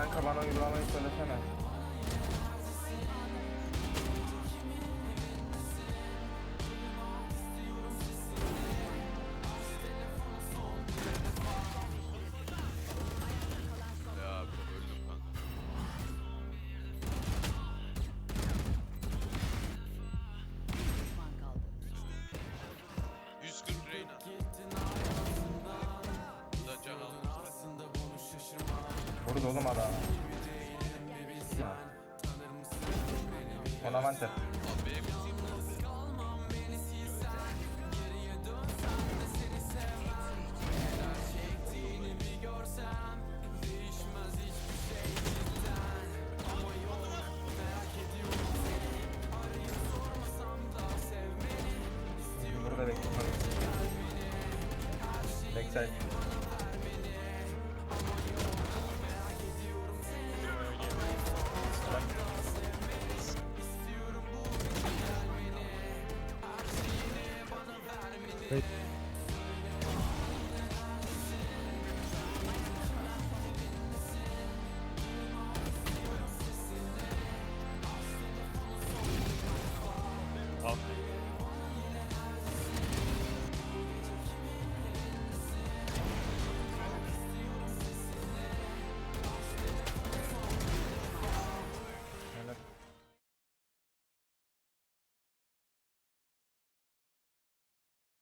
Kanka bana uygulamayı söylesene. Vurdu oğlum adam. Benim Burada bekliyorum. Backside. Great.